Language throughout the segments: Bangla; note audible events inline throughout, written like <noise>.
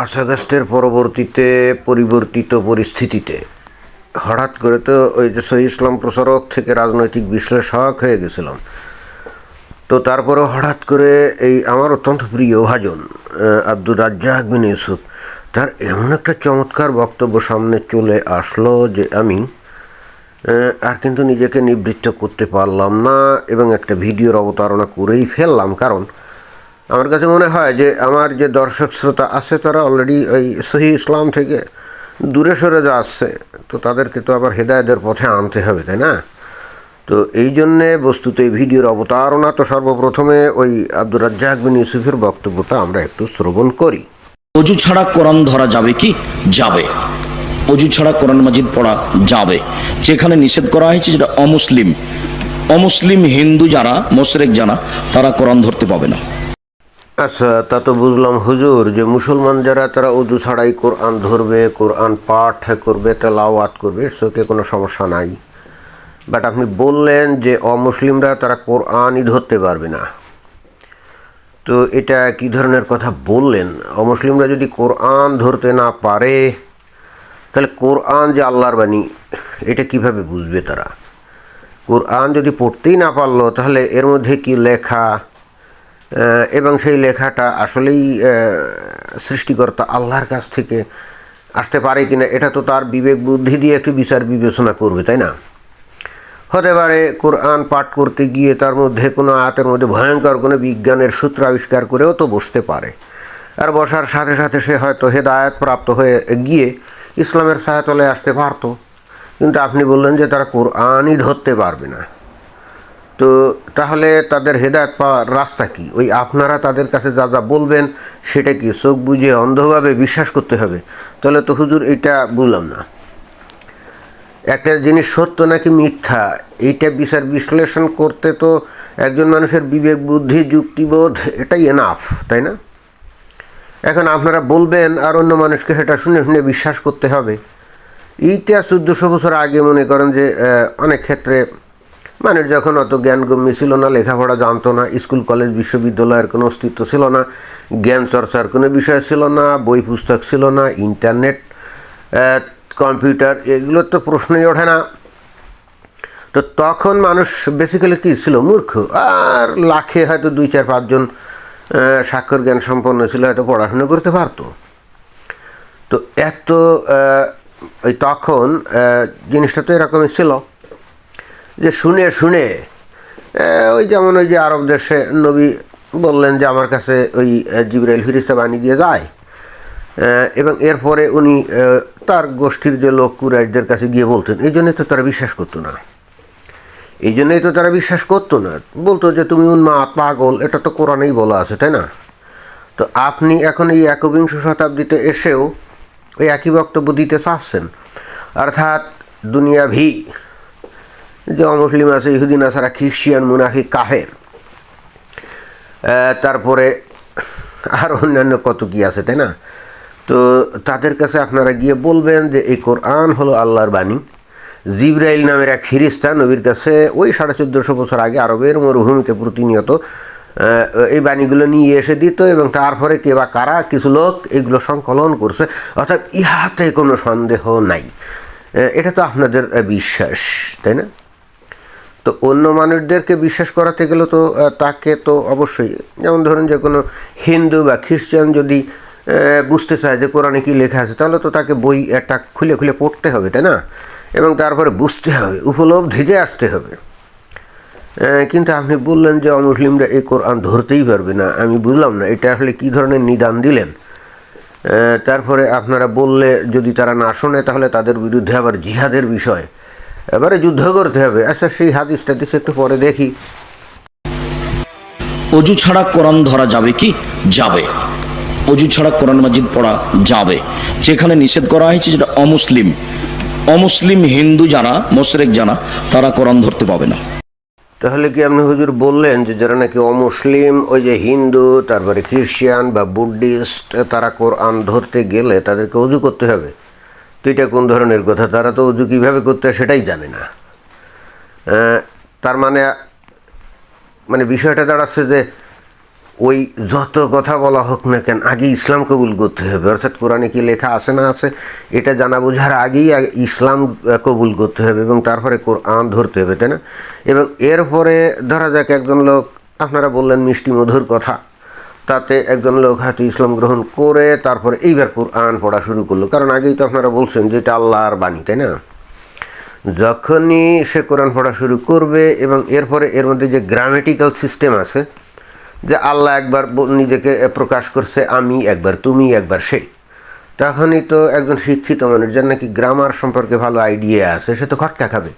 পাঁচ পরবর্তীতে পরিবর্তিত পরিস্থিতিতে হঠাৎ করে তো ওই যে সহি ইসলাম প্রচারক থেকে রাজনৈতিক বিশ্লেষক হয়ে গেছিলাম। তো তারপরে হঠাৎ করে এই আমার অত্যন্ত প্রিয় ভাজন আব্দুর রাজ্জাক বিন ইউসুফ, তার এমন একটা চমৎকার বক্তব্য সামনে চলে আসলো যে, আমি আর কিন্তু নিজেকে নিবৃত্ত করতে পারলাম না এবং একটা ভিডিওর অবতারণা করেই ফেললাম। কারণ আমার কাছে মনে হয় যে আমার যে দর্শক শ্রোতা আছে, তারা অলরেডি ওই সহি ইসলাম থেকে দূরে সরে যাচ্ছে। তো তাদেরকে তো আবার হেদায়তের পথে আনতে হবে, তাই না? তো এই জন্যে বস্তুত এই ভিডিওর অবতারণা তো সর্বপ্রথমে ওই আব্দুর রাজ্জাক বিন ইউসুফের বক্তব্যটা আমরা একটু শ্রবণ করি। অজু ছাড়া কোরআন ধরা যাবে কি? যাবে। অজু ছাড়া কোরআন মাজিদ পড়া যাবে। যেখানে নিষেধ করা হয়েছে যেটা অমুসলিম। অমুসলিম হিন্দু যারা, মোশরেক যারা, তারা কোরআন ধরতে পাবে না। আচ্ছা তা তো বুঝলাম হুজুর, যে মুসলমান যারা, তারা উদু ছাড়াই কোরআন ধরবে, কোরআন পাঠ করবে, তেলাওয়াত করবে সোকে কোনো সমস্যা নাই। বাট আপনি বললেন যে অমুসলিমরা, তারা কোরআনই ধরতে পারবে না। তো এটা কি ধরনের কথা বললেন? অমুসলিমরা যদি কোরআন ধরতে না পারে, তাহলে কোরআন যে আল্লাহর বাণী, এটা কীভাবে বুঝবে তারা? কোরআন যদি পড়তেই না পারল, তাহলে এর মধ্যে কি লেখা? এবং সেই লেখাটা আসলেই সৃষ্টিকর্তা আল্লাহর কাছ থেকে আসতে পারে কিনা, এটা তো তার বিবেক বুদ্ধি দিয়ে একটু বিচার বিবেচনা করবে, তাই না? হতে পারে কোরআন পাঠ করতে গিয়ে তার মধ্যে কোনো আয়াতের মধ্যে ভয়ঙ্কর কোনো বিজ্ঞানের সূত্র আবিষ্কার করেও তো বসতে পারে। আর বসার সাথে সাথে সে হয়তো হেদায়ত প্রাপ্ত হয়ে গিয়ে ইসলামের সায়াতলে আসতে পারতো। কিন্তু আপনি বললেন যে তারা কোরআনই ধরতে পারবে না। তো তাহলে তাদের হেদায়ত পাওয়ার রাস্তা কি? ওই আপনারা তাদের কাছে যা যা বলবেন, সেটা কি? চোখ বুঝে অন্ধভাবে বিশ্বাস করতে হবে? তাহলে তো হুজুর এটা বুঝলাম না। একটা জিনিস সত্য নাকি মিথ্যা? এইটা বিচার বিশ্লেষণ করতে তো একজন মানুষের বিবেক, বুদ্ধি, যুক্তিবোধ, এটাই এনাফ তাই না? এখন আপনারা বলবেন আর অন্য মানুষকে সেটা শুনে শুনে বিশ্বাস করতে হবে। এইটা চোদ্দোশো বছর আগে মনে করেন যে অনেক ক্ষেত্রে মানুষ যখন অত জ্ঞানগম্য ছিল না, লেখাপড়া জানতো না, স্কুল, কলেজ, বিশ্ববিদ্যালয়ের কোনো অস্তিত্ব ছিল না, জ্ঞান চর্চার কোনো বিষয় ছিল না, বই পুস্তক ছিল না, ইন্টারনেট কম্পিউটার, এগুলোর তো প্রশ্নই ওঠে না। তো তখন মানুষ বেসিক্যালি কী ছিল? মূর্খ। আর লাখে হয়তো দুই চার পাঁচজন স্বাক্ষর জ্ঞান সম্পন্ন ছিল, হয়তো পড়াশুনো করতে পারতো। তো এত ওই তখন জিনিসটা তো এরকমই ছিল। যে শুনে শুনে ওই যেমন ওই যে আরব দেশে নবী বললেন যে আমার কাছে ওই জিবরাইল ফিরিস্তা বানিয়ে দিয়ে যায়। এবং এরপরে উনি তার গোষ্ঠীর যে লোক কুরাইশদের কাছে গিয়ে বলতেন, এই জন্যই তো তারা বিশ্বাস করতো না। এই জন্যই তো তারা বিশ্বাস করতো না। বলতো যে, তুমি উন্মাদ পাগল, এটা তো কোরআনেই বলা আছে, তাই না? তো আপনি এখন এই একবিংশ শতাব্দীতে এসেও ওই একই বক্তব্য দিতে চাচ্ছেন। অর্থাৎ দুনিয়া ভি যে অমুসলিম আছে, ইহুদিন আসারা খ্রিস্টিয়ান মুনাফি কাহের তারপরে আর অন্যান্য কত কি আছে, তাই না? তো তাদের কাছে আপনারা গিয়ে বলবেন যে, এই কোরআন হলো আল্লাহর বাণী। জিব্রাইল নামের এক ফিরিস্তা নবীর কাছে ওই সাড়ে চোদ্দোশো বছর আগে আরবের মরুভূমিতে প্রতিনিয়ত এই বাণীগুলো নিয়ে এসে দিত এবং তারপরে কে বা কারা কিছু লোক এগুলো সংকলন করছে। অর্থাৎ ইহাতে কোনো সন্দেহ নাই। এটা তো আপনাদের বিশ্বাস, তাই না? তো অন্য মানুষদেরকে বিশ্বাস করাতে গেলে তো তাকে তো অবশ্যই, যেমন ধরুন যে কোনো হিন্দু বা খ্রিস্টান যদি বুঝতে চায় যে কোরআনে কী লেখা আছে, তাহলে তো তাকে বই একটা খুলে খুলে পড়তে হবে, তাই না? এবং তারপরে বুঝতে হবে উপলব্ধিতে আসতে হবে। কিন্তু আপনি বললেন যে অমুসলিমরা এই কোরআন ধরতেই পারবে না, আমি বুঝলাম না, এটা আসলে কী ধরনের নিদান দিলেন? তারপরে আপনারা বললে যদি তারা না শোনে, তাহলে তাদের বিরুদ্ধে আবার জিহাদের বিষয়। এবারে যুদ্ধ করতে হবে। আচ্ছা সেই হাদিস টাদিস একটু পরে দেখি। অজু ছাড়া কোরআন ধরা যাবে কি? যাবে। অজু ছাড়া কোরআন মাজিদ পড়া যাবে। যেখানে নিষেধ করা হয়েছে যেটা অমুসলিম। অমুসলিম হিন্দু যারা মোশরেক যারা তারা কোরআন ধরতে পাবে না। তাহলে কি আপনি হুজুর বললেন যে যারা নাকি অমুসলিম ওই যে হিন্দু তারপরে খ্রিস্টান বা বুদ্ধিস্ট তারা কোরআন ধরতে গেলে তাদেরকে উজু করতে হবে? তো এটা কোন ধরনের কথা? তারা তো উজু কীভাবে করতে হয় সেটাই জানে না। তার মানে মানে বিষয়টা দাঁড়াচ্ছে যে ওই যত কথা বলা হোক না কেন, আগে ইসলাম কবুল করতে হবে। অর্থাৎ কোরআনে কি লেখা আছে না আছে, এটা জানা বোঝার আগেই ইসলাম কবুল করতে হবে এবং তারপরে কোরআন ধরতে হবে, তাই না? এবং এরপরে ধরা যাক একজন লোক, আপনারা বললেন মিষ্টি মধুর কথা। তাতে একজন লোক হয়তো ইসলাম গ্রহণ করে, তারপরে এইবার কোরআন পড়া শুরু করল। কারণ আগেই তো আপনারা বলছেন যে এটা আল্লাহর বাণী, তাই না? যখনই সে কোরআন পড়া শুরু করবে এবং এরপরে এর মধ্যে যে গ্রামেটিক্যাল সিস্টেম আছে, যে আল্লাহ একবার নিজেকে প্রকাশ করছে, আমি একবার, তুমি একবার সে তখনই তো একজন শিক্ষিত মানুষ, যার নাকি গ্রামার সম্পর্কে ভালো আইডিয়া আছে, সে তো খটকা খাবে।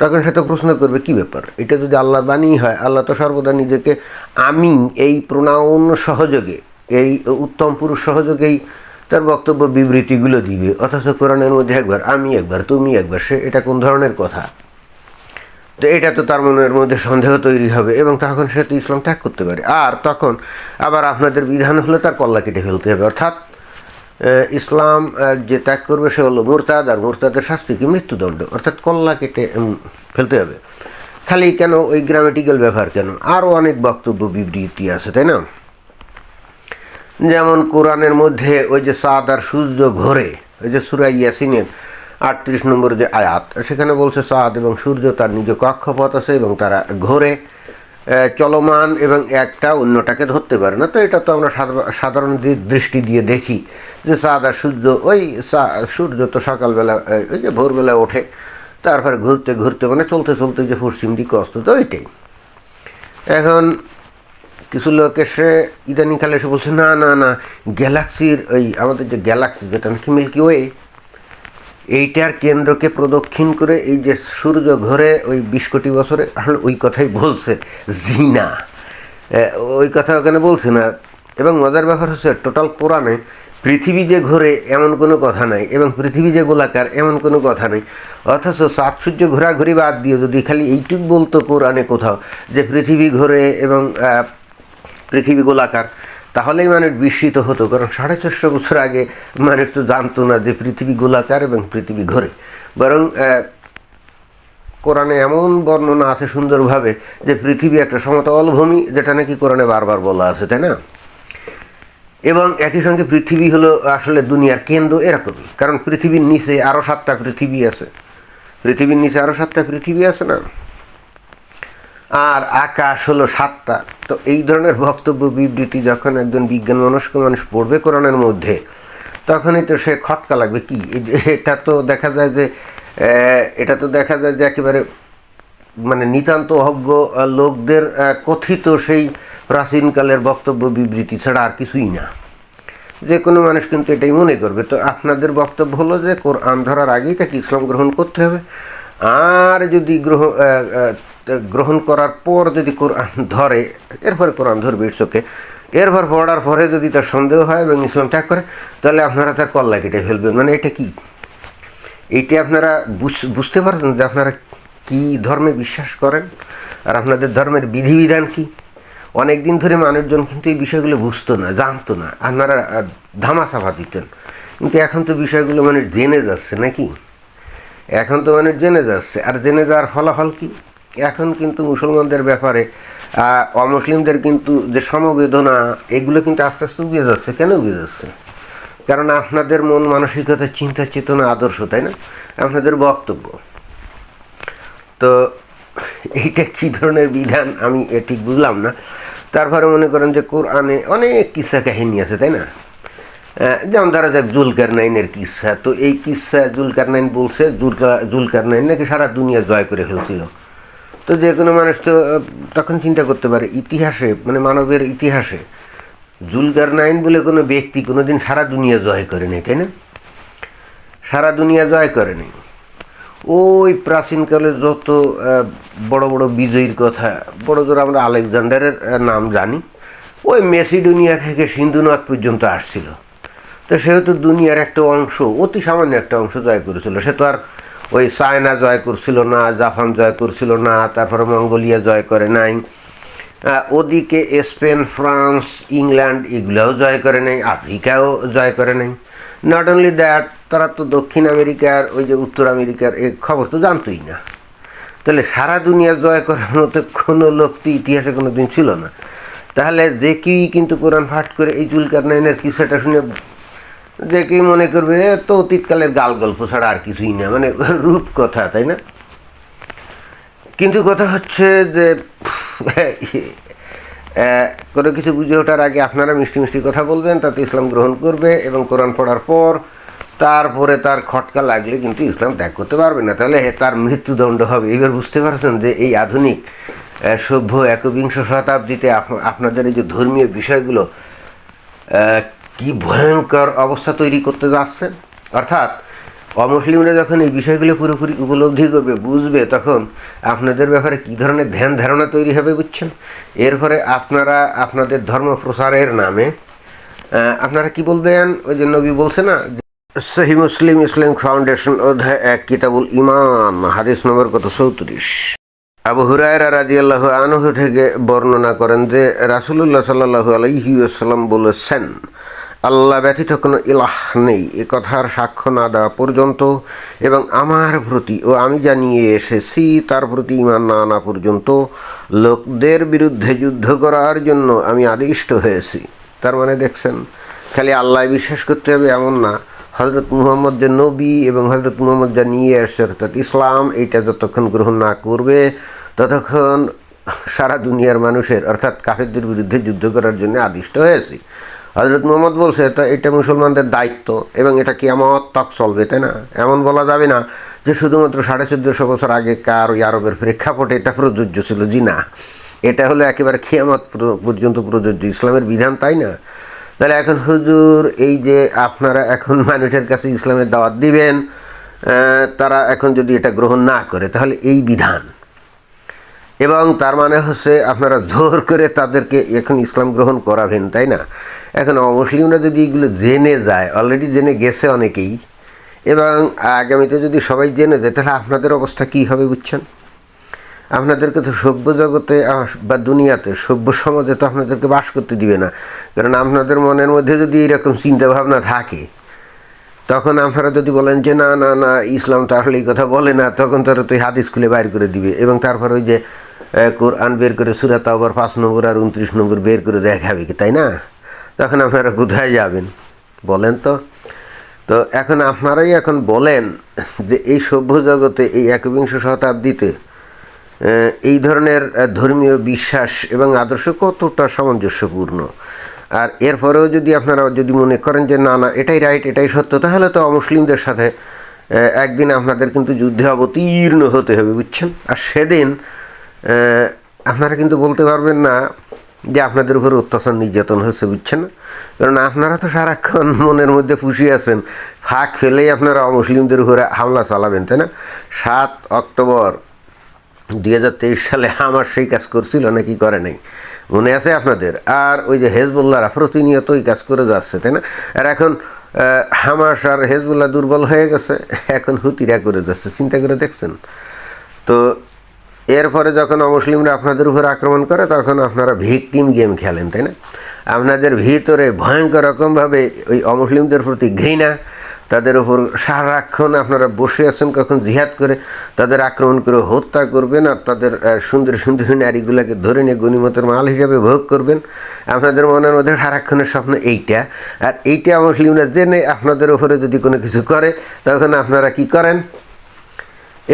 তখন সে তো প্রশ্ন করবে, কি ব্যাপার? এটা যদি আল্লাহর বাণী হয়, আল্লাহ তো সর্বদা নিজেকে আমি এই প্রণাউন সহযোগে, এই উত্তম পুরুষ সহযোগেই তার বক্তব্য বিবৃতিগুলো দিবে। অথচ কোরআনের মধ্যে একবার, আমি একবার, তুমি একবার সে এটা কোন ধরনের কথা? তো এটা তো তার মনের মধ্যে সন্দেহ তৈরি হবে এবং তখন সে তো ইসলাম ত্যাগ করতে পারে। আর তখন আবার আপনাদের বিধান হলে তার কল্লা কেটে ফেলতে হবে। অর্থাৎ ইসলাম যে ত্যাগ করবে সে হলো মুরতাদ, আর মুরতাদের শাস্তি কি? মৃত্যুদণ্ড। অর্থাৎ কল্লা কেটে ফেলতে হবে। খালি কেন ওই গ্রামেটিক্যাল ব্যাপার কেন? আরও অনেক বক্তব্য, বিবৃতি আছে, তাই না? যেমন কোরআনের মধ্যে ওই যে সাদ আর সূর্য ঘোরে, ওই যে সুরাই ইয়াসিনের আটত্রিশ নম্বর যে আয়াত, সেখানে বলছে সাদ এবং সূর্য তার নিজ কক্ষপথ আছে এবং তারা ঘোরে। চলমান এবং একটা অন্যটাকে ধরতে পারে না। তো এটা তো আমরা সাধা- সাধারণ দৃষ্টি দিয়ে দেখি যে চাঁদ আর সূর্য, ওই সূর্য তো সকালবেলা ওই যে ভোরবেলা ওঠে, তারপরে ঘুরতে ঘুরতে মানে চলতে চলতে যে পশ্চিম দিকে অস্ত তো ওইটাই। এখন কিছু লোক এসে ইদানিংকালে এসে বলছে, না না না, গ্যালাক্সির ওই আমাদের যে গ্যালাক্সি যেটা নাকি মিল্কি ওয়ে এইটার কেন্দ্রকে প্রদক্ষিণ করে এই যে সূর্য ঘরে ওই বিশ কোটি বছরে, আসলে ওই কথাই বলছে জিনা। ওই কথা ওখানে বলছে না? এবং মজার ব্যাপার হচ্ছে, টোটাল কোরআনে পৃথিবী যে ঘোরে এমন কোনো কথা নাই, এবং পৃথিবী যে গোলাকার এমন কোনো কথা নেই। অথচ সাত সূর্য ঘোরাঘুরি বাদ দিয়ে যদি খালি এইটুক বলতো কোরআনে কোথাও যে পৃথিবী ঘোরে এবং পৃথিবী গোলাকার তাহলেই মানুষ বিস্মিত হতো, কারণ সাড়ে চারশো বছর আগে মানুষ তো জানতো না যে পৃথিবী গোলাকার এবং পৃথিবী ঘোরে। বরং কোরআনে এমন বর্ণনা আছে সুন্দরভাবে যে পৃথিবী একটা সমতল ভূমি, যেটা নাকি কোরআনে বারবার বলা আছে, তাই না? এবং একই সঙ্গে পৃথিবী হলো আসলে দুনিয়ার কেন্দ্র এরকমই, কারণ পৃথিবীর নিচে আরও সাতটা পৃথিবী আছে। পৃথিবীর নিচে আরও সাতটা পৃথিবী আছে না? আর আকাশ হলো সাতটা। তো এই ধরনের বক্তব্য, বিবৃতি যখন একজন বিজ্ঞান মনস্ক মানুষ পড়বে কোরআনের মধ্যে, তখনই তো সে খটকা লাগবে। কি? এটা তো দেখা যায় যে এটা তো দেখা যায় যে একেবারে মানে নিতান্ত অজ্ঞ লোকদের কথিত সেই প্রাচীনকালের বক্তব্য, বিবৃতি ছাড়া আর কিছুই না। যে কোনো মানুষ কিন্তু এটাই মনে করবে। তো আপনাদের বক্তব্য হলো যে, কোরআন ধরার আগেই তাকে ইসলাম গ্রহণ করতে হবে। আর যদি গ্রহ গ্রহণ করার পর যদি কোরআন ধরে, এরপরে কোরআন ধরবে ইটসকে এরপর পড়ার পরে যদি তার সন্দেহ হয় এবং ইসলাম ত্যাগ করে, তাহলে আপনারা তার কল্লা কেটে ফেলবেন। মানে এটা কি? এইটা আপনারা বুঝ- বুঝতে পারছেন যে আপনারা কি ধর্মে বিশ্বাস করেন? আর আপনাদের ধর্মের বিধিবিধান কি? অনেক দিন ধরে মানুষজন কিন্তু এই বিষয়গুলো বুঝতো না, জানতো না। আপনারা ধামাচাপা দিতেন। কিন্তু এখন তো বিষয়গুলো মানুষ জেনে যাচ্ছে নাকি? এখন তো মানুষ জেনে যাচ্ছে। আর জেনে যাওয়ার ফলাফল কি? এখন কিন্তু মুসলমানদের ব্যাপারে অমুসলিমদের কিন্তু যে সমবেদনা, এগুলো কিন্তু আস্তে আস্তে উবে যাচ্ছে। কেন উবে যাচ্ছে? কারণ আপনাদের মন মানসিকতা, চিন্তা, চেতনা, আদর্শ, তাই না? আপনাদের বক্তব্য। তো এইটা কী ধরনের বিধান, আমি ঠিক বুঝলাম না। তারপরে মনে করেন যে কোরআনে অনেক কিসা কাহিনী আছে, তাই না? যেমন ধরা যাক জুলকার নাইনের কিসা। তো এই কিসা জুলকার নাইন বলছে, জুলকা জুলকার নাইন নাকি সারা দুনিয়া জয় করে ফেলছিল। তো যে কোনো মানুষ তো তখন চিন্তা করতে পারে, ইতিহাসে মানে মানবের ইতিহাসে, জুলকার নাইন বলে কোনো ব্যক্তি কোনো দিন সারা দুনিয়া জয় করে নেই, তাই না? সারা দুনিয়া জয় করে নেই। ওই প্রাচীনকালে যত বড় বড় বিজয়ীর কথা, বড় জোর আমরা আলেকজান্ডারের নাম জানি, ওই মেসিডোনিয়া থেকে সিন্ধুনাথ পর্যন্ত আসছিল। তো সেহেতু দুনিয়ার একটা অংশ, অতি সামান্য একটা অংশ জয় করেছিল, সে তো আর ওই চায়না জয় করছিল না জাপান জয় করছিল না, তারপরে মঙ্গোলিয়া জয় করে নাই। ওদিকে স্পেন, ফ্রান্স, ইংল্যান্ড এগুলোও জয় করে নাই, আফ্রিকাও জয় করে নাই। নট অনলি দ্যাট তারা তো দক্ষিণ আমেরিকার, ওই যে উত্তর আমেরিকার, এ খবর তো জানতোই না। তাহলে সারা দুনিয়া জয় করার মতো কোনো লোক তো ইতিহাসে কোনো দিন ছিল না। তাহলে যে কেউই কিন্তু কোরআন ফাট করে এই চুলকার নাইনের কিসাটা শুনে যে মনে করবে তো অতীতকালের গাল গল্প ছাড়া আর কিছুই না। মানে রূপ কথা, তাই না? কিন্তু কথা হচ্ছে যে কোনো কিছু বুঝে ওঠার আগে আপনারা মিষ্টি মিষ্টি কথা বলবেন, তাতে ইসলাম গ্রহণ করবে এবং কোরআন পড়ার পর তারপরে তার খটকা লাগলে কিন্তু ইসলাম ত্যাগ করতে পারবে না। তাহলে তার মৃত্যুদণ্ড হবে। এবার বুঝতে পারছেন যে এই আধুনিক সভ্য, একবিংশ শতাব্দীতে আপ- আপনাদের এই যে ধর্মীয় বিষয়গুলো কি ভয়ঙ্কর অবস্থা তৈরি করতে যাচ্ছে। অর্থাৎ অমুসলিমরা যখন এই বিষয়গুলো পুরোপুরি উপলব্ধি করবে, বুঝবে, তখন আপনাদের ব্যাপারে কী ধরনের ধ্যান ধারণা তৈরি হবে বুঝছেন? এর ফলে আপনারা আপনাদের ধর্ম প্রসারের নামে আপনারা কি বলবেন? ওই যে নবী বলছে না সহি মুসলিম ইসলাম ফাউন্ডেশন অধ্যায় এক, কিতাবুল ইমান হাদিস নম্বর কত? চৌত্রিশ। আবু হুরায়রা রাজিয়াল্লাহু আনহু থেকে বর্ণনা করেন যে রাসুলুল্লাহ সাল্লাহু আলাইহি আসাল্লাম বলেছেন আল্লাহ ব্যতীত কোনো ইলাহ নেই। এ কথার সাক্ষ্য না দেওয়া পর্যন্ত এবং আমার প্রতি ও আমি জানিয়ে এসেছি, তার প্রতি ইমান না আনা পর্যন্ত লোকদের বিরুদ্ধে যুদ্ধ করার জন্য আমি আদিষ্ট হয়েছি। তার মানে দেখছেন, খালি আল্লাহ বিশ্বাস করতে হবে এমন না। হজরত মুহম্মদ যে নবী এবং হজরত মুহম্মদ যা নিয়ে আসছে অর্থাৎ ইসলাম, এইটা যতক্ষণ গ্রহণ না করবে, ততক্ষণ সারা দুনিয়ার মানুষের, অর্থাৎ কাফেরদের বিরুদ্ধে যুদ্ধ করার জন্য আদিষ্ট হয়েছে। হজরত মোহাম্মদ বলছে তা এটা মুসলমানদের দায়িত্ব এবং এটা কি আমার তক চলবে, তাই না? এমন বলা যাবে না যে শুধুমাত্র সাড়ে চোদ্দোশো বছর আগে কার ওই আরবের প্রেক্ষাপটে এটা প্রযোজ্য ছিল। জি না, এটা হলো একেবারে খেয়ামত পর্যন্ত প্রযোজ্য। ইসলামের বিধান তাই না? তাহলে এখন হুজুর, এই যে আপনারা এখন <laughs> মানুষের কাছে ইসলামের দাওয়াত দিবেন তারা এখন যদি এটা গ্রহণ না করে, তাহলে এই বিধান এবং তার মানে হচ্ছে আপনারা জোর করে তাদেরকে এখন ইসলাম গ্রহণ করাবেন, তাই না? এখন অমুসলিমরা যদি এগুলো জেনে যায় অলরেডি জেনে গেছে অনেকেই, এবং আগামীতে যদি সবাই জেনে যায়, তাহলে আপনাদের অবস্থা কী হবে বুঝছেন? আপনাদেরকে তো সভ্য জগতে বা দুনিয়াতে, সভ্য সমাজে তো আপনাদেরকে বাস করতে দিবে না। কারণ আপনাদের মনের মধ্যে যদি এরকম চিন্তাভাবনা থাকে, তখন আপনারা যদি বলেন যে, না না না, ইসলাম তো আসলে এই কথা বলে না, তখন তারা তো এই হাদিস খুলে বাইর করে দিবে। এবং তারপর ওই যে কোরআন বের করে সুরাত আবার পাঁচ নম্বর আর উনত্রিশ নম্বর বের করে দেখাবে কি, তাই না? তখন আপনারা কোথায় যাবেন? বলেন তো। তো এখন আপনারাই এখন বলেন যে এই সভ্য জগতে এই একবিংশ শতাব্দীতে এই ধরনের ধর্মীয় বিশ্বাস এবং আদর্শ কতটা সামঞ্জস্যপূর্ণ? আর এরপরেও যদি আপনারা যদি মনে করেন যে না না, এটাই রাইট এটাই সত্য, তাহলে তো অমুসলিমদের সাথে একদিন আপনাদের কিন্তু যুদ্ধে অবতীর্ণ হতে হবে, বুঝছেন? আর সেদিন আপনারা কিন্তু বলতে পারবেন না যে আপনাদের উপর অত্যাচার নির্যাতন হচ্ছে বুঝছেন? কারণ আপনারা তো সারাক্ষণ মনের মধ্যে খুশি আছেন। ফাঁক ফেলেই আপনারা অমুসলিমদের উপরে হামলা চালাবেন, তাই না? সাত অক্টোবর দুই হাজার তেইশ সালে আমার সেই কাজ করছিল নাকি করে নাই? মনে আছে আপনাদের? আর ওই যে হেজবুল্লাহরা প্রতিনিয়ত ওই কাজ করে যাচ্ছে, তাই না? আর এখন হামাস আর হেজবুল্লাহ দুর্বল হয়ে গেছে। এখন হুতিরা করে যাচ্ছে, চিন্তা করে দেখছেন? তো এরপরে যখন অমুসলিমরা আপনাদের উপর আক্রমণ করে, তখন আপনারা ভিকটিম গেম খেলেন, তাই না? আপনাদের ভিতরে ভয়ঙ্কর রকমভাবে ওই অমুসলিমদের প্রতি ঘৃণা, তাদের উপর সারাক্ষণ আপনারা বসে আছেন, কখন জিহাদ করে তাদের আক্রমণ করে হত্যা করবেন আর তাদের সুন্দর সুন্দর নারীগুলোকে ধরে নিয়ে গণিমতের মাল হিসাবে ভোগ করবেন। আপনাদের মনের মধ্যে সারাক্ষণের স্বপ্ন এইটা। আর এইটা মুসলিমরা জেনে আপনাদের উপরে যদি কোনো কিছু করে, তখন আপনারা কি করেন?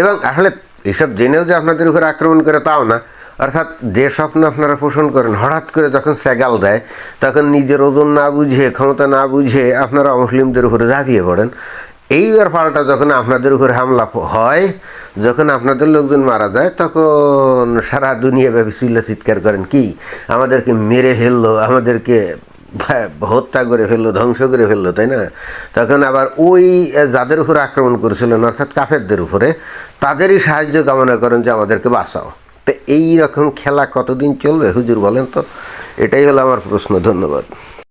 এবং আসলে এসব জেনেও যে আপনাদের উপরে আক্রমণ করে তাও না। অর্থাৎ যে স্বপ্ন আপনারা পোষণ করেন, হঠাৎ করে যখন স্যাগাল দেয়, তখন নিজের ওজন না বুঝে, ক্ষমতা না বুঝে আপনারা মুসলিমদের উপরে ঝাঁপিয়ে পড়েন। এইবার পাল্টা যখন আপনাদের উপরে হামলা হয়, যখন আপনাদের লোকজন মারা যায়, তখন সারা দুনিয়া ব্যাপী চিল্লা চিৎকার করেন, কি? আমাদেরকে মেরে ফেলল, আমাদেরকে হত্যা করে ফেলল, ধ্বংস করে ফেলল, তাই না? তখন আবার ওই যাদের উপরে আক্রমণ করেছিলেন, অর্থাৎ কাফেরদের উপরে, তাদেরই সাহায্য কামনা করেন যে আমাদেরকে বাঁচাও। তো এই রকম খেলা কতদিন চলবে, হুজুর বলেন তো? এটাই হলো আমার প্রশ্ন, ধন্যবাদ।